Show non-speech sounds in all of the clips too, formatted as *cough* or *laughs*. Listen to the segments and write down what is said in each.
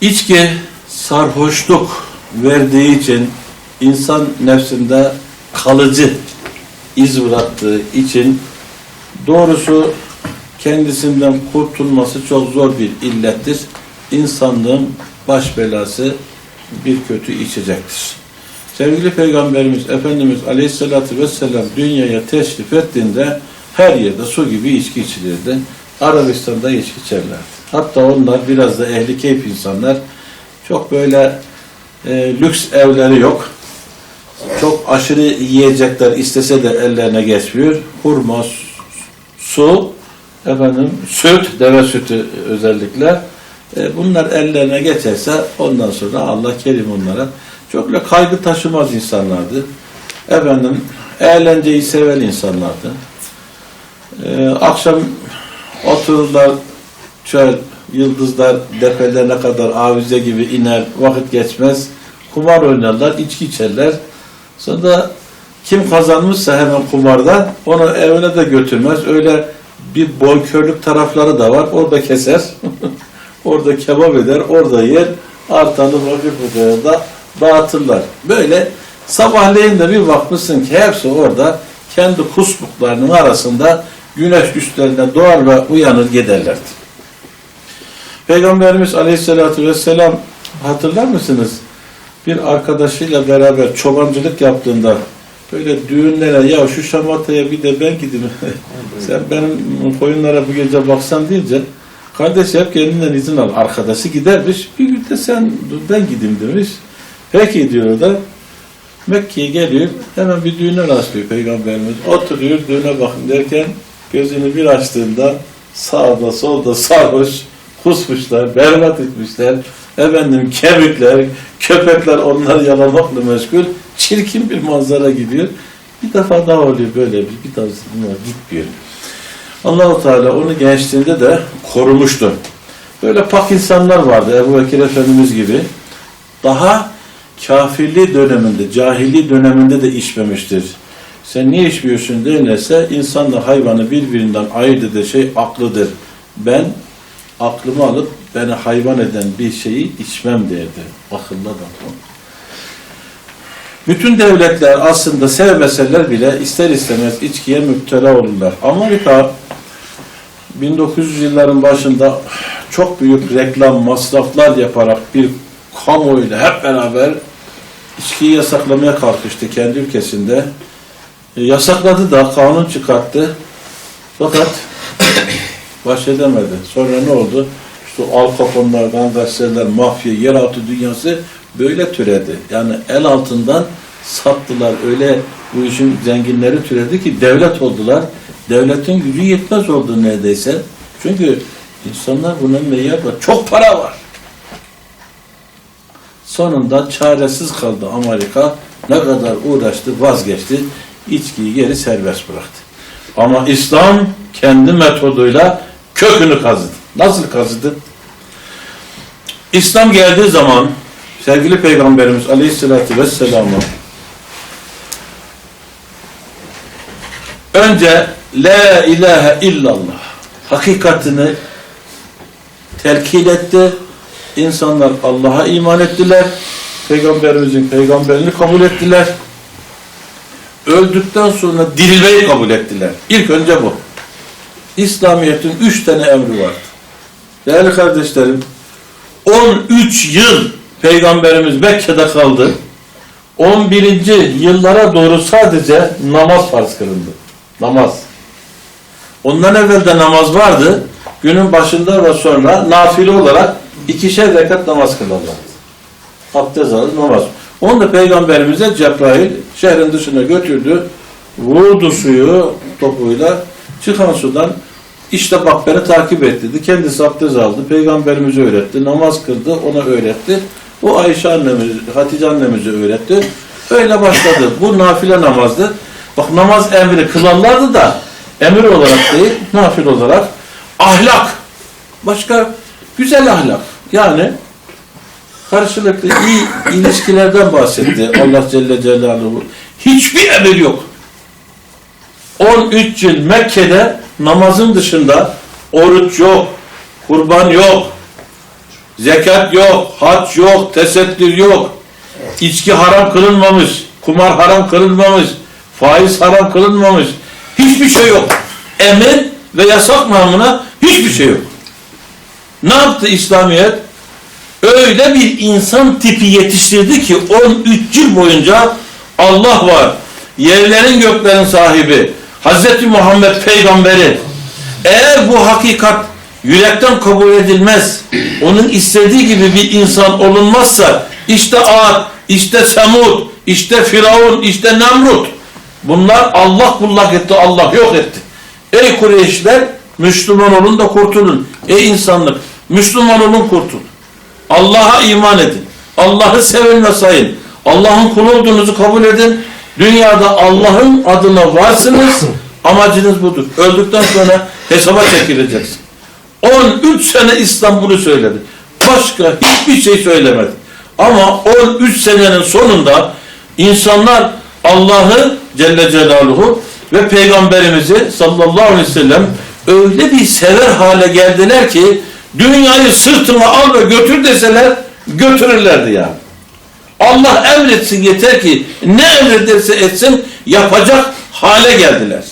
İçki sarhoşluk verdiği için insan nefsinde kalıcı iz bıraktığı için doğrusu kendisinden kurtulması çok zor bir illettir. İnsanlığın baş belası bir kötü içecektir. Sevgili Peygamberimiz Efendimiz Aleyhisselatü Vesselam dünyaya teşrif ettiğinde her yerde su gibi içki içilirdi. Arabistan'da içki içerlerdi. Hatta onlar biraz da ehli keyif insanlar. Çok böyle e, lüks evleri yok. Çok aşırı yiyecekler istese de ellerine geçmiyor. Hurma, su, efendim süt, deve sütü özellikle. E, bunlar ellerine geçerse ondan sonra Allah kerim onlara çok öyle kaygı taşımaz insanlardı. Efendim eğlenceyi seven insanlardı. E, akşam otururlar çöl, yıldızlar depelerine kadar avize gibi iner, vakit geçmez. Kumar oynarlar, içki içerler. Sonra kim kazanmışsa hemen kumarda onu evine de götürmez. Öyle bir boykörlük tarafları da var. Orada keser. *laughs* orada kebap eder, orada yer. Artanı vakit da dağıtırlar. Böyle sabahleyin de bir bakmışsın ki hepsi orada kendi kusmuklarının arasında güneş üstlerine doğar ve uyanır giderlerdi. Peygamberimiz Aleyhisselatü Vesselam hatırlar mısınız? Bir arkadaşıyla beraber çobancılık yaptığında böyle düğünlere ya şu şamataya bir de ben gideyim. *laughs* Sen benim koyunlara bu gece baksan deyince kardeş hep kendinden izin al. Arkadaşı gidermiş. Bir gün de sen ben gideyim demiş. Peki diyor da Mekke'ye geliyor. Hemen bir düğüne rastlıyor Peygamberimiz. Oturuyor düğüne bakın derken gözünü bir açtığında sağda solda sarhoş kusmuşlar, berbat etmişler. Efendim kemikler, köpekler onları yalamakla meşgul. Çirkin bir manzara gidiyor. Bir defa daha oluyor böyle bir, bir daha bunlar gitmiyor. Allahu Teala onu gençliğinde de korumuştu. Böyle pak insanlar vardı Ebu Bekir Efendimiz gibi. Daha kafirliği döneminde, cahili döneminde de içmemiştir. Sen niye içmiyorsun denirse insanla hayvanı birbirinden ayırt eden şey aklıdır. Ben aklımı alıp beni hayvan eden bir şeyi içmem derdi. Akıllı adam. Bütün devletler aslında sevmeseler bile ister istemez içkiye müptela olurlar. Amerika 1900 yılların başında çok büyük reklam masraflar yaparak bir kamuoyuyla hep beraber içkiyi yasaklamaya kalkıştı kendi ülkesinde. E, yasakladı da kanun çıkarttı. Fakat baş edemedi. Sonra ne oldu? İşte Al Capone'lar, gangsterler, mafya, yeraltı dünyası böyle türedi. Yani el altından sattılar. Öyle bu işin zenginleri türedi ki devlet oldular. Devletin gücü yetmez oldu neredeyse. Çünkü insanlar bunun ne yapar? Çok para var. Sonunda çaresiz kaldı Amerika. Ne kadar uğraştı, vazgeçti. İçkiyi geri serbest bıraktı. Ama İslam kendi metoduyla kökünü kazıdı. Nasıl kazıdı? İslam geldiği zaman sevgili Peygamberimiz Aleyhisselatü Vesselam'ı önce La ilahe illallah hakikatini telkin etti. İnsanlar Allah'a iman ettiler. Peygamberimizin peygamberini kabul ettiler. Öldükten sonra dirilmeyi kabul ettiler. İlk önce bu. İslamiyet'in üç tane emri vardı. Değerli kardeşlerim, 13 yıl Peygamberimiz Mekke'de kaldı. 11. yıllara doğru sadece namaz farz kılındı. Namaz. Ondan evvel de namaz vardı. Günün başında ve sonra nafile olarak ikişer rekat namaz kılarlardı. Abdest alır namaz. Onu da Peygamberimize Cebrail şehrin dışına götürdü. Vurdu suyu topuyla. Çıkan sudan işte bak beni takip et dedi. Kendisi abdest aldı. Peygamberimize öğretti. Namaz kıldı. Ona öğretti. O Ayşe annemiz, Hatice annemize öğretti. Öyle başladı. Bu nafile namazdı. Bak namaz emri kılanlardı da emir olarak değil, nafile olarak ahlak. Başka güzel ahlak. Yani karşılıklı iyi ilişkilerden bahsetti Allah Celle Celaluhu. Hiçbir emir yok. 13 yıl Mekke'de namazın dışında oruç yok, kurban yok, Zekat yok, hac yok, tesettür yok. İçki haram kılınmamış, kumar haram kılınmamış, faiz haram kılınmamış. Hiçbir şey yok. Emir ve yasak namına hiçbir şey yok. Ne yaptı İslamiyet? Öyle bir insan tipi yetiştirdi ki 13 yıl boyunca Allah var. Yerlerin göklerin sahibi. Hz. Muhammed peygamberi. Eğer bu hakikat yürekten kabul edilmez, onun istediği gibi bir insan olunmazsa işte Ad, işte Semud, işte Firavun, işte Nemrut. Bunlar Allah kullak etti, Allah yok etti. Ey Kureyşler, Müslüman olun da kurtulun. Ey insanlık, Müslüman olun kurtulun. Allah'a iman edin. Allah'ı sevin ve sayın. Allah'ın kulu olduğunuzu kabul edin. Dünyada Allah'ın adına varsınız. Amacınız budur. Öldükten sonra hesaba çekileceksin. 13 sene İslam bunu söyledi. Başka hiçbir şey söylemedi. Ama 13 senenin sonunda insanlar Allah'ı Celle Celaluhu ve Peygamberimizi sallallahu aleyhi ve sellem öyle bir sever hale geldiler ki dünyayı sırtına al ve götür deseler götürürlerdi yani. Allah emretsin yeter ki ne emrederse etsin yapacak hale geldiler.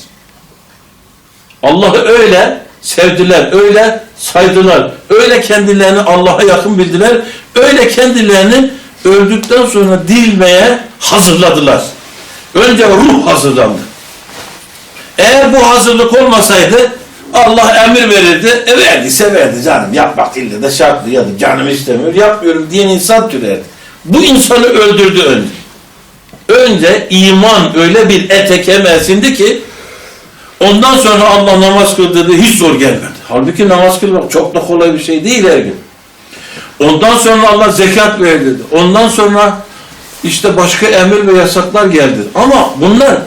Allah'ı öyle sevdiler, öyle saydılar, öyle kendilerini Allah'a yakın bildiler, öyle kendilerini öldükten sonra dirilmeye hazırladılar. Önce ruh hazırlandı. Eğer bu hazırlık olmasaydı Allah emir verirdi. E verdiyse verdi canım. Yapmak ille de şartlı ya da canım istemiyor. Yapmıyorum diyen insan türerdi. Bu insanı öldürdü önce. Önce iman öyle bir ete kemiğe ki ondan sonra Allah namaz kıldırdı hiç zor gelmedi. Halbuki namaz kılmak çok da kolay bir şey değil her gün. Ondan sonra Allah zekat verdi. Ondan sonra işte başka emir ve yasaklar geldi. Ama bunlar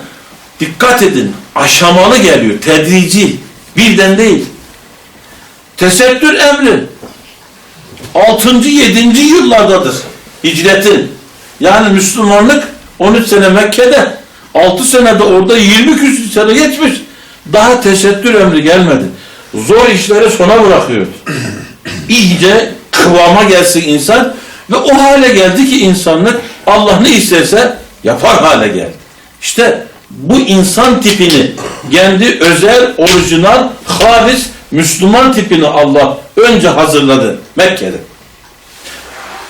dikkat edin aşamalı geliyor. Tedrici. Birden değil. Tesettür emri 6. 7. yıllardadır. Hicretin. Yani Müslümanlık 13 sene Mekke'de 6 senede orada 20 küsur sene geçmiş. Daha tesettür emri gelmedi. Zor işleri sona bırakıyordu. *clears throat* İyice kıvama gelsin insan ve o hale geldi ki insanlık Allah ne isterse yapar hale geldi. İşte bu insan tipini kendi özel, orijinal, halis, Müslüman tipini Allah önce hazırladı Mekke'de.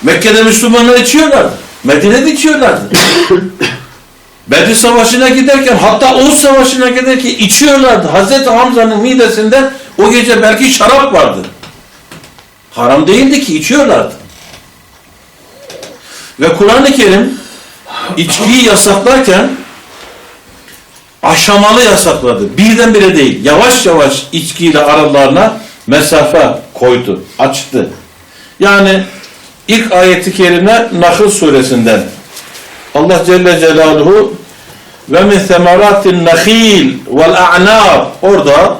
Mekke'de Müslümanlar içiyorlardı. Medine'de içiyorlardı. *coughs* Bedir Savaşı'na giderken hatta Uhud Savaşı'na giderken içiyorlardı. Hazreti Hamza'nın midesinde o gece belki şarap vardı. Haram değildi ki içiyorlardı. Ve Kur'an-ı Kerim içkiyi yasaklarken aşamalı yasakladı. Birdenbire değil. Yavaş yavaş içkiyle aralarına mesafe koydu, açtı. Yani ilk ayeti kerime Nahl suresinden. Allah Celle Celaluhu ve min semaratin nahil vel a'nab orada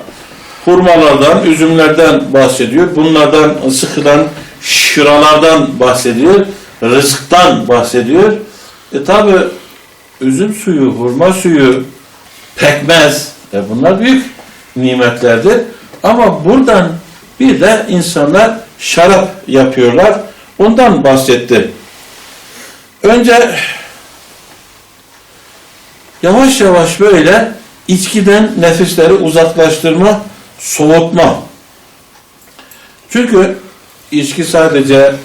hurmalardan, üzümlerden bahsediyor. Bunlardan sıkılan şıralardan bahsediyor. Rızktan bahsediyor. E tabi üzüm suyu, hurma suyu, pekmez. E bunlar büyük nimetlerdir. Ama buradan bir de insanlar şarap yapıyorlar. Ondan bahsetti. Önce yavaş yavaş böyle içkiden nefisleri uzaklaştırma, soğutma. Çünkü içki sadece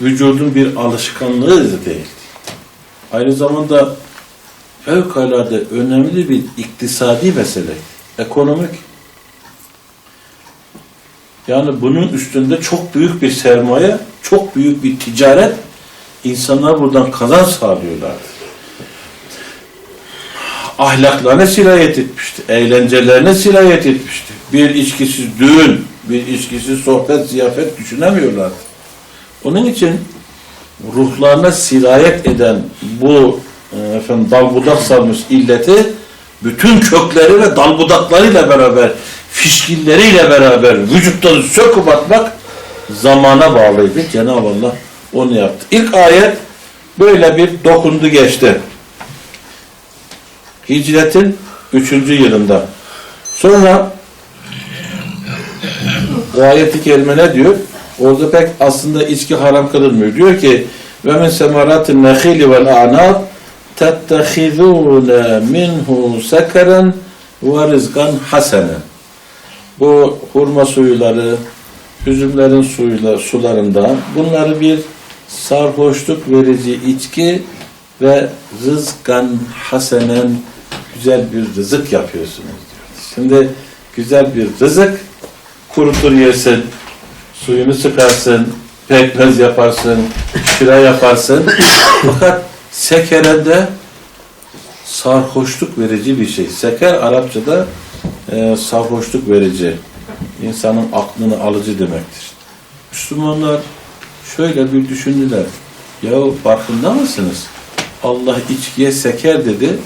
vücudun bir alışkanlığı değil. Aynı zamanda fevkalade önemli bir iktisadi mesele. Ekonomik. Yani bunun üstünde çok büyük bir sermaye, çok büyük bir ticaret. insanlar buradan kazanç sağlıyorlar. Ahlaklarına sirayet etmişti. Eğlencelerine sirayet etmişti. Bir içkisiz düğün, bir içkisiz sohbet, ziyafet düşünemiyorlardı. Onun için ruhlarına sirayet eden bu e, efendim dal budak salmış illeti bütün kökleri ve dal budaklarıyla beraber fişkilleriyle beraber vücuttan söküp atmak zamana bağlıydı. Cenab-ı Allah onu yaptı. İlk ayet böyle bir dokundu geçti. Hicretin üçüncü yılında. Sonra o ayeti kelime ne diyor? Orada pek aslında içki haram kılınmıyor. Diyor ki ve min semaratin nehili vel a'nab tettehizûne minhu sekeren ve rizkan hasenen. Bu hurma suyuları, üzümlerin suyla, sularında bunları bir sarhoşluk verici içki ve rızkan hasenen güzel bir rızık yapıyorsunuz diyor. Şimdi güzel bir rızık kurutur yersin, suyunu sıkarsın, pekmez yaparsın, şıra yaparsın. *coughs* Fakat sekere de sarhoşluk verici bir şey. Seker Arapçada e, sarhoşluk verici, insanın aklını alıcı demektir. Müslümanlar şöyle bir düşündüler. Ya farkında mısınız? Allah içkiye seker dedi.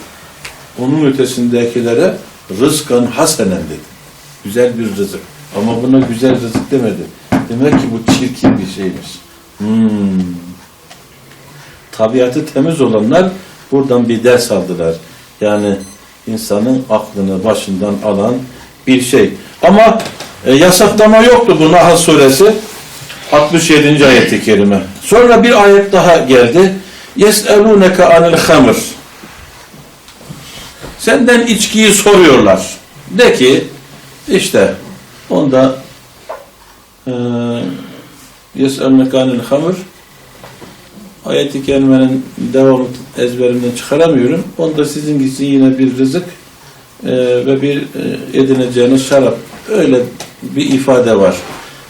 Onun ötesindekilere rızkan hasenen dedi. Güzel bir rızık. Ama buna güzel rızık demedi. Demek ki bu çirkin bir şeymiş. Hmm. Tabiatı temiz olanlar buradan bir ders aldılar. Yani insanın aklını başından alan bir şey. Ama e, yasaklama yoktu bu Nahl suresi 67. ayeti kerime. Sonra bir ayet daha geldi. يَسْأَلُونَكَ عَنِ الْخَمْرِ Senden içkiyi soruyorlar. De ki işte onda e, يَسْأَلُونَكَ عَنِ الْخَمْرِ Ayet-i kerimenin devamı ezberimden çıkaramıyorum. Onda sizin için yine bir rızık e, ve bir e, edineceğiniz şarap. Öyle bir ifade var.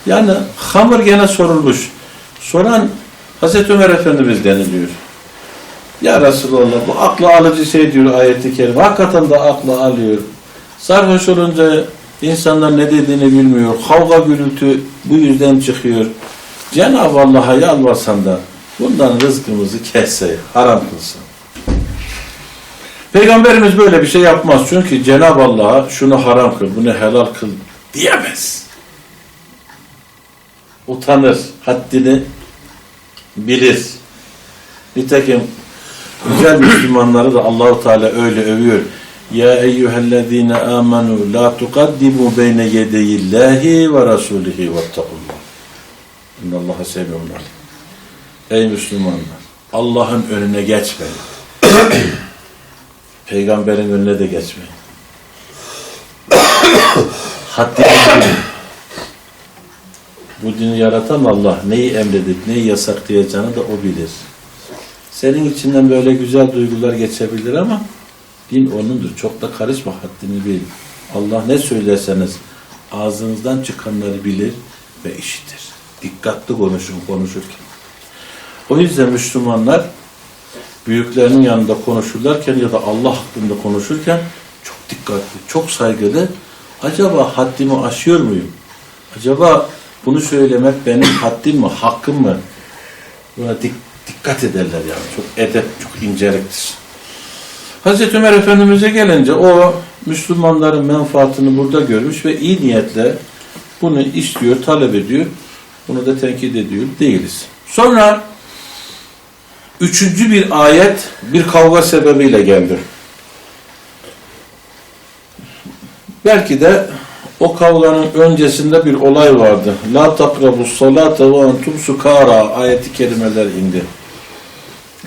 Yani hamur gene sorulmuş. Soran Hazreti Ömer Efendimiz deniliyor. Ya Resulallah bu aklı alıcı şey diyor ayet-i kerime. Hakikaten de aklı alıyor. Sarhoş olunca insanlar ne dediğini bilmiyor. Kavga gürültü bu yüzden çıkıyor. Cenab-ı Allah'a yalvarsan da bundan rızkımızı kesse, haram kılsın. Peygamberimiz böyle bir şey yapmaz. Çünkü Cenab-ı Allah'a şunu haram kıl, bunu helal kıl diyemez. Utanır, haddini bilir. Nitekim güzel Müslümanları da Allahu Teala öyle övüyor. Ya eyyühellezine amenu la tukaddimu beyne yedeyillahi ve rasulihi vettakullah. İnnallaha seviyun alim. Ey Müslümanlar! Allah'ın önüne geçmeyin. Peygamberin önüne de geçmeyin. *coughs* Haddini bilin. Bu dini yaratan Allah neyi emredip neyi yasaklayacağını da o bilir. Senin içinden böyle güzel duygular geçebilir ama din onundur. Çok da karışma haddini bil. Allah ne söylerseniz ağzınızdan çıkanları bilir ve işitir. Dikkatli konuşun konuşurken. O yüzden Müslümanlar büyüklerinin yanında konuşurlarken ya da Allah hakkında konuşurken çok dikkatli, çok saygılı. Acaba haddimi aşıyor muyum? Acaba bunu söylemek benim haddim mi, hakkım mı? Buna dik- dikkat ederler yani. Çok edep, çok inceliktir. Hazreti Ömer Efendimiz'e gelince o Müslümanların menfaatini burada görmüş ve iyi niyetle bunu istiyor, talep ediyor. Bunu da tenkit ediyor. Değiliz. Sonra üçüncü bir ayet bir kavga sebebiyle geldi. Belki de o kavganın öncesinde bir olay vardı. La takrabus salate ve entum sukara ayeti kelimeler indi.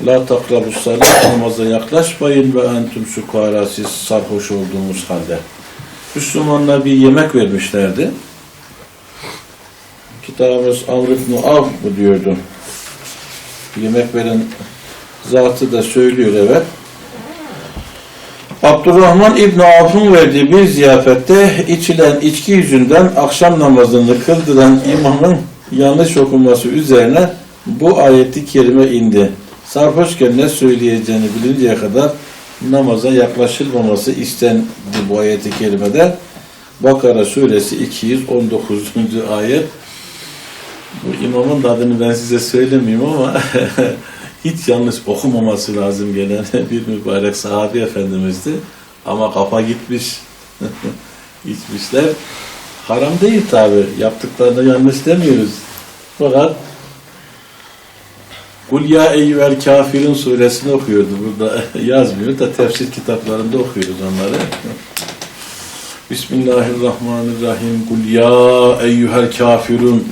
La takrabus salat namaza yaklaşmayın ve entum sukara siz sarhoş olduğumuz halde. Müslümanlar bir yemek vermişlerdi. Kitabımız Amr ibn bu diyordu. Yemek veren zatı da söylüyor evet. Abdurrahman İbn Avf'un verdiği bir ziyafette içilen içki yüzünden akşam namazını kıldıran imamın yanlış okuması üzerine bu ayeti kerime indi. Sarhoşken ne söyleyeceğini bilinceye kadar namaza yaklaşılmaması istendi bu ayeti kerimede. Bakara suresi 219. ayet. Bu imamın da adını ben size söylemeyeyim ama *laughs* hiç yanlış okumaması lazım gelen *laughs* bir mübarek sahabi efendimizdi. Ama kafa gitmiş. *laughs* İçmişler. Haram değil tabi. Yaptıklarını yanlış demiyoruz. Fakat Kul ya eyyüvel kafirin suresini okuyordu. Burada yazmıyor da tefsir kitaplarında okuyoruz onları. Bismillahirrahmanirrahim. Kul ya eyyühel kafirun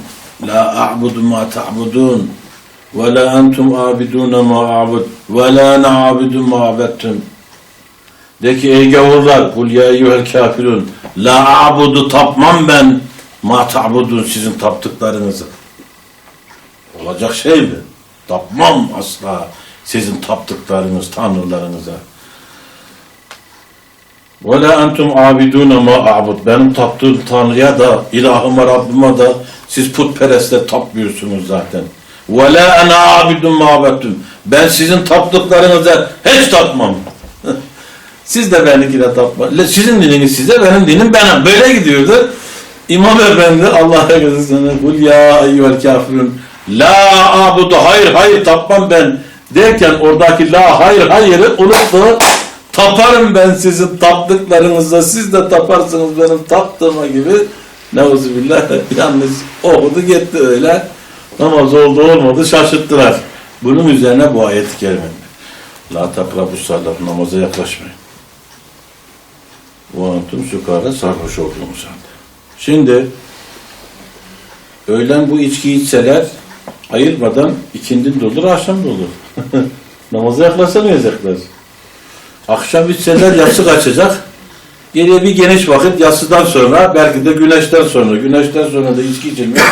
La a'budu ma ta'budun ve la entum abidun ma a'bud ve la na'budu ma abettum. De ki ey gavurlar kul ya eyyuhel kafirun la a'budu tapmam ben ma ta'budun sizin taptıklarınızı. Olacak şey mi? Tapmam asla sizin taptıklarınız, tanrılarınıza. Ve la entum abidun ma a'bud. Benim taptığım tanrıya da, ilahıma, Rabbime da siz putperestler tapmıyorsunuz zaten. Ve la ene abidun ma. Ben sizin taptıklarınıza hiç tapmam. *laughs* Siz de benimkine tapma. Sizin dininiz size, benim dinim bana. Böyle gidiyordu. İmam Efendi Allah'a gözüne kul ya eyyuhel kafirun la abudu hayır hayır tapmam ben derken oradaki la hayır hayırı unuttu. Taparım ben sizin taptıklarınıza siz de taparsınız benim taptığıma gibi. Neuzubillah *laughs* yalnız okudu gitti öyle. Namaz oldu olmadı şaşırttılar. Bunun üzerine bu ayet-i kerime. La takrabu salat namaza yaklaşmayın. Bu antum sukara sarhoş olduğumuz halde. Şimdi öğlen bu içki içseler ayırmadan ikindin de olur, akşam da olur. *laughs* Namaza yaklaşamayacaklar. Akşam içseler yatsı kaçacak. Geriye bir geniş vakit yatsıdan sonra belki de güneşten sonra, güneşten sonra da içki içilmiyor.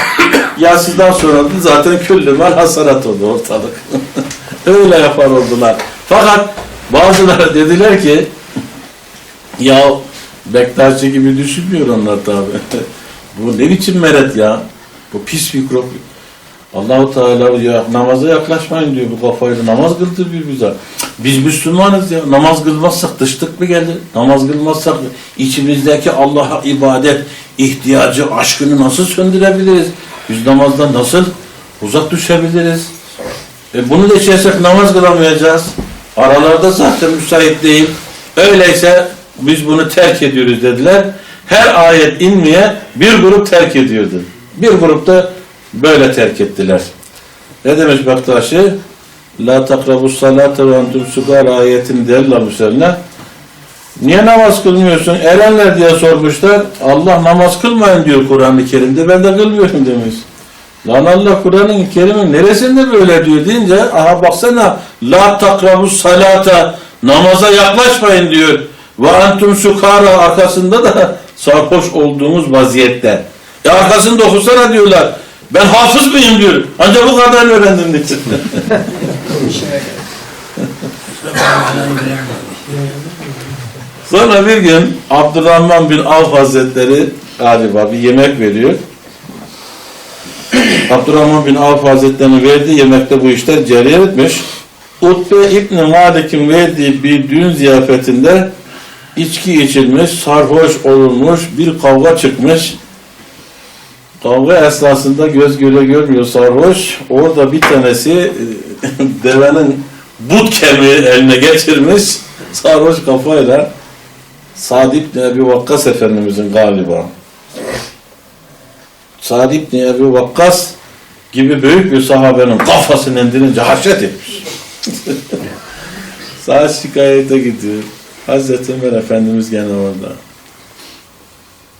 yatsıdan sonra da zaten küllü mal hasarat oldu ortalık. *laughs* Öyle yapar oldular. Fakat bazıları dediler ki ya Bektaşi gibi düşünmüyor onlar tabi. *laughs* Bu ne biçim meret ya? Bu pis mikrop. Allahu Teala ya namaza yaklaşmayın diyor bu kafayla. Namaz kıldırıyor bize. Biz Müslümanız ya. Namaz kılmazsak dıştık mı geldi? Namaz kılmazsak içimizdeki Allah'a ibadet ihtiyacı, aşkını nasıl söndürebiliriz? Biz namazdan nasıl uzak düşebiliriz? E bunu da içersek namaz kılamayacağız. Aralarda zaten müsait değil. Öyleyse biz bunu terk ediyoruz dediler. Her ayet inmeye bir grup terk ediyordu. Bir grupta böyle terk ettiler. Ne demiş Bektaşi? La takrabu salate ve entum sukar ayetini derlemişlerine. Niye namaz kılmıyorsun? Erenler diye sormuşlar. Allah namaz kılmayın diyor Kur'an-ı Kerim'de. Ben de kılmıyorum demiş. Lan Allah Kur'an-ı Kerim'in neresinde böyle diyor deyince aha baksana la takrabu salata namaza yaklaşmayın diyor. Ve entum sukara arkasında da sarhoş olduğumuz vaziyette. Ya arkasında okusana diyorlar. Ben hafız mıyım diyor. Ancak bu kadar öğrendim diyor. Sonra bir gün Abdurrahman bin Avf Hazretleri galiba bir yemek veriyor. Abdurrahman bin Avf Hazretleri'nin verdiği yemekte bu işler cereyan etmiş. Utbe İbni Malik'in verdiği bir düğün ziyafetinde içki içilmiş, sarhoş olunmuş, bir kavga çıkmış. Kavga esnasında göz göre görmüyor sarhoş. Orada bir tanesi e, *laughs* devenin but kemiği eline geçirmiş. Sarhoş kafayla Sa'd ibn Ebi Vakkas Efendimizin galiba. Sa'd ibn Ebi Vakkas gibi büyük bir sahabenin kafasını indirince haşret etmiş. *laughs* Sa'd şikayete gidiyor. Hazreti Ömer Efendimiz gene orada.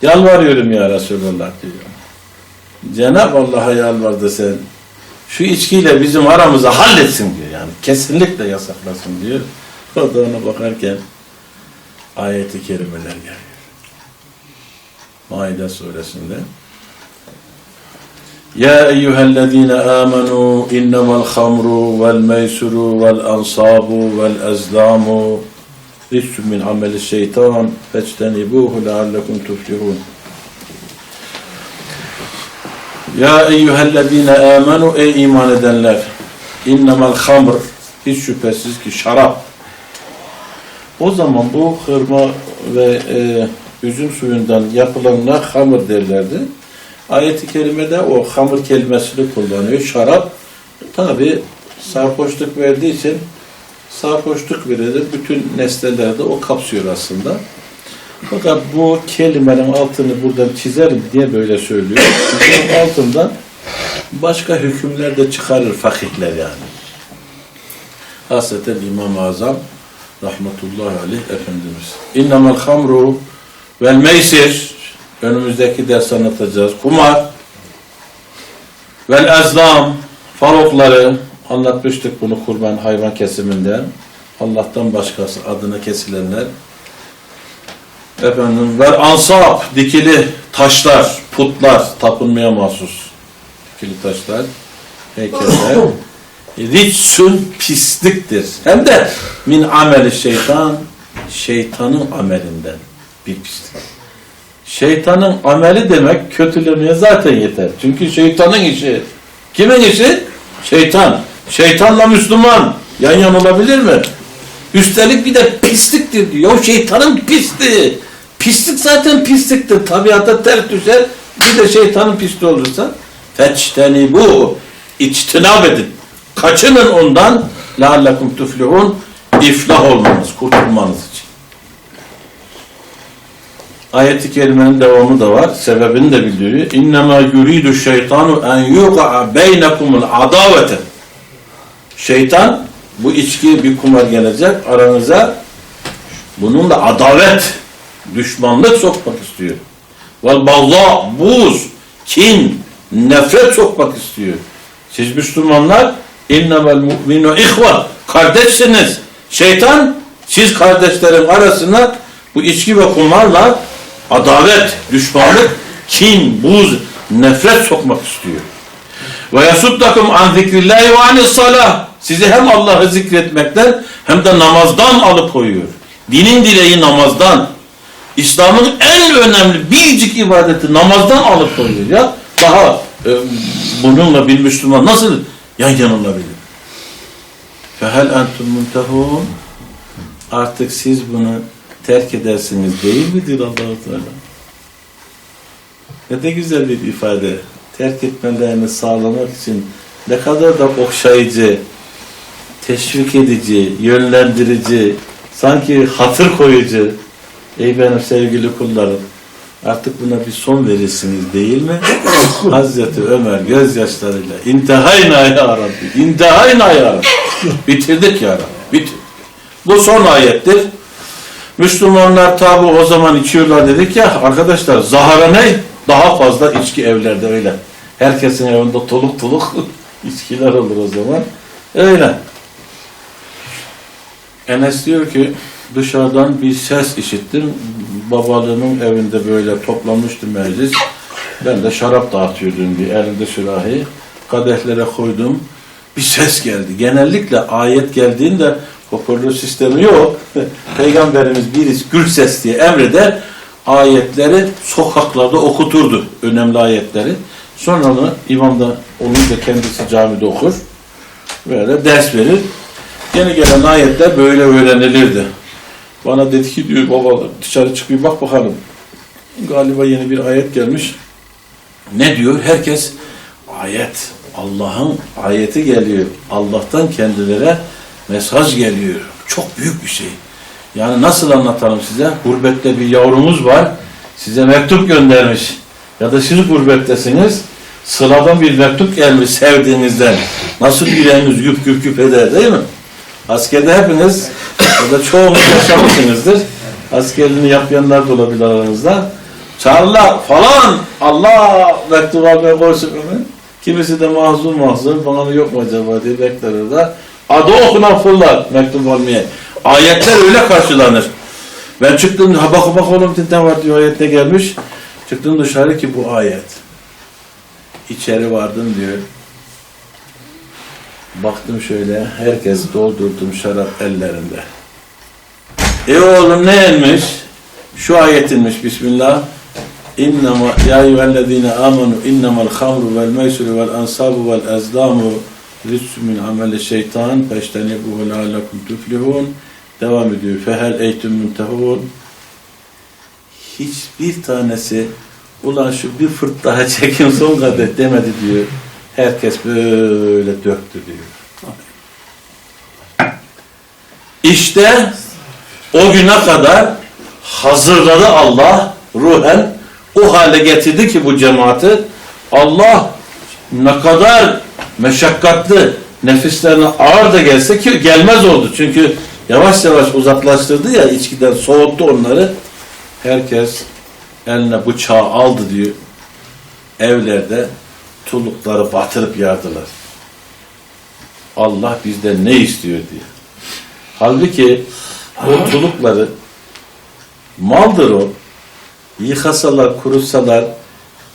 Yalvarıyorum ya Resulallah diyor. Cenab-ı Allah'a yalvardı sen. Şu içkiyle bizim aramızı halletsin diyor. Yani kesinlikle yasaklasın diyor. O da ona bakarken ayeti kerimeler geliyor. Maide suresinde. Ya eyyühellezine amenu innemel hamru vel meysuru vel ansabu vel ezlamu rizsün min ameli şeytan feçtenibuhu leallekum tuflihun. Ya eyyühellezine amenu ey iman edenler innemel hamr hiç şüphesiz ki şarap o zaman bu hırma ve e, üzüm suyundan yapılanlar hamur derlerdi. Ayet-i kerimede o hamur kelimesini kullanıyor. Şarap tabi sarhoşluk verdiği için sarhoşluk verir. Bütün nesnelerde o kapsıyor aslında. Fakat bu kelimenin altını buradan çizerim diye böyle söylüyor. Bunun *coughs* altından başka hükümler de çıkarır fakihler yani. Hasreten İmam-ı Azam rahmetullahi aleyh Efendimiz. İnnemel hamru vel meysir önümüzdeki ders anlatacağız. Kumar Vel ezlam farokları anlatmıştık bunu kurban hayvan kesiminden. Allah'tan başkası adına kesilenler. Efendim vel ansap dikili taşlar, putlar tapınmaya mahsus. Dikili taşlar, heykeller. *coughs* Ritsün pisliktir. Hem de min ameli şeytan şeytanın amelinden bir pislik. Şeytanın ameli demek kötülemeye zaten yeter. Çünkü şeytanın işi. Kimin işi? Şeytan. Şeytanla Müslüman yan yana olabilir mi? Üstelik bir de pisliktir diyor. O şeytanın pisliği. Pislik zaten pisliktir. Tabiata ters düşer. Bir de şeytanın pisliği olursa feçteni bu. İçtinab edin. Kaçının ondan لَعَلَّكُمْ tuflihun iflah olmanız, kurtulmanız için. Ayet-i kerimenin devamı da var. Sebebini de bildiriyor. İnnemâ yuridu şeytanu en yuqa'a beynekumul adavete. Şeytan bu içki bir kumar gelecek aranıza bununla adavet, düşmanlık sokmak istiyor. Vel bazza, buz, kin, nefret sokmak istiyor. Siz Müslümanlar innemel mu'minu ihvan kardeşsiniz. Şeytan siz kardeşlerin arasına bu içki ve kumarla adavet, düşmanlık, kin, buz, nefret sokmak istiyor. Ve yasuddakum an zikrillahi ve anis salah. Sizi hem Allah'ı zikretmekten hem de namazdan alıp koyuyor. Dinin dileği namazdan. İslam'ın en önemli biricik ibadeti namazdan alıp koyuyor ya. Daha e, bununla bir Müslüman nasıl yan yana olabilir? Fehel entum muntehun Artık siz bunu terk edersiniz değil midir allah Teala? Ne de güzel bir ifade. Terk etmelerini sağlamak için ne kadar da okşayıcı, teşvik edici, yönlendirici, sanki hatır koyucu. Ey benim sevgili kullarım, artık buna bir son verirsiniz değil mi? *laughs* Hazreti Ömer gözyaşlarıyla intihayna ya Rabbi, intihayna ya Rabbi. Bitirdik ya Rabbi, bitirdik. Bu son ayettir. Müslümanlar tabi o zaman içiyorlar dedik ya arkadaşlar zahara ne? Daha fazla içki evlerde öyle. Herkesin evinde tuluk tuluk *laughs* içkiler olur o zaman. Öyle. Enes diyor ki dışarıdan bir ses işittim. Babalığımın evinde böyle toplanmıştı meclis. Ben de şarap dağıtıyordum bir elinde sürahi. Kadehlere koydum. Bir ses geldi. Genellikle ayet geldiğinde hoparlör sistemi yok. *laughs* Peygamberimiz birisi gül ses diye emreder. Ayetleri sokaklarda okuturdu. Önemli ayetleri. Sonra onu imam da olunca kendisi camide okur. Böyle ders verir. Yeni gelen ayetler böyle öğrenilirdi. Bana dedi ki diyor baba dışarı çık bir bak bakalım. Galiba yeni bir ayet gelmiş. Ne diyor? Herkes ayet. Allah'ın ayeti geliyor. Allah'tan kendilere mesaj geliyor. Çok büyük bir şey. Yani nasıl anlatalım size? Gurbette bir yavrumuz var. Size mektup göndermiş. Ya da siz gurbettesiniz. Sıradan bir mektup gelmiş sevdiğinizden. Nasıl yüreğiniz güp güp güp eder değil mi? Askerde hepiniz ya da çoğunuz yaşamışsınızdır. Askerliğini yapmayanlar da olabilir aranızda. Çağırlar falan Allah mektup almaya koysun onu. Kimisi de mahzun mahzun bana yok mu acaba diye bekler orada. Adı okunan fırlar mektup almaya. Ayetler öyle karşılanır. Ben çıktım, ha bak bak oğlum ne var diyor ayette gelmiş. Çıktım dışarı ki bu ayet. İçeri vardım diyor. Baktım şöyle, herkes doldurdum şarap ellerinde. E oğlum ne elmiş? Şu ayet inmiş Bismillah. İnnema ya eyyühellezine amenu innemel hamru vel meysuru vel ansabu vel ezlamu rizsu min ameli şeytan feştenibuhu leallekum tuflihun devam ediyor. Fehel eytüm müntehun hiçbir tanesi ulan şu bir fırt daha çekin son kadeh demedi diyor. Herkes böyle döktü diyor. İşte o güne kadar hazırladı Allah ruhen o hale getirdi ki bu cemaati Allah ne kadar meşakkatli nefislerine ağır da gelse ki gelmez oldu. Çünkü yavaş yavaş uzaklaştırdı ya içkiden soğuttu onları. Herkes eline bıçağı aldı diyor. Evlerde tulukları batırıp yardılar. Allah bizden ne istiyor diye. Halbuki o tulukları maldır o. Yıkasalar, kurutsalar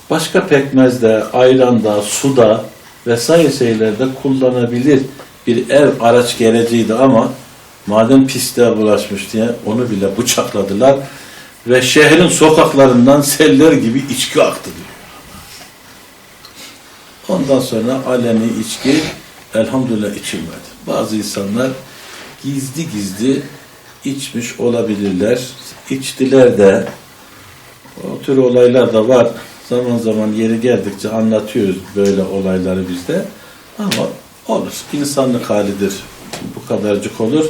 başka pekmezde, ayranda, suda vesaire şeylerde kullanabilir bir ev araç geleceğiydi ama madem pisliğe bulaşmış diye onu bile bıçakladılar ve şehrin sokaklarından seller gibi içki aktı diyor. Ondan sonra alemi içki elhamdülillah içilmedi. Bazı insanlar gizli gizli içmiş olabilirler. İçtiler de o tür olaylar da var. Zaman zaman yeri geldikçe anlatıyoruz böyle olayları bizde. Ama olur. İnsanlık halidir. Bu kadarcık olur.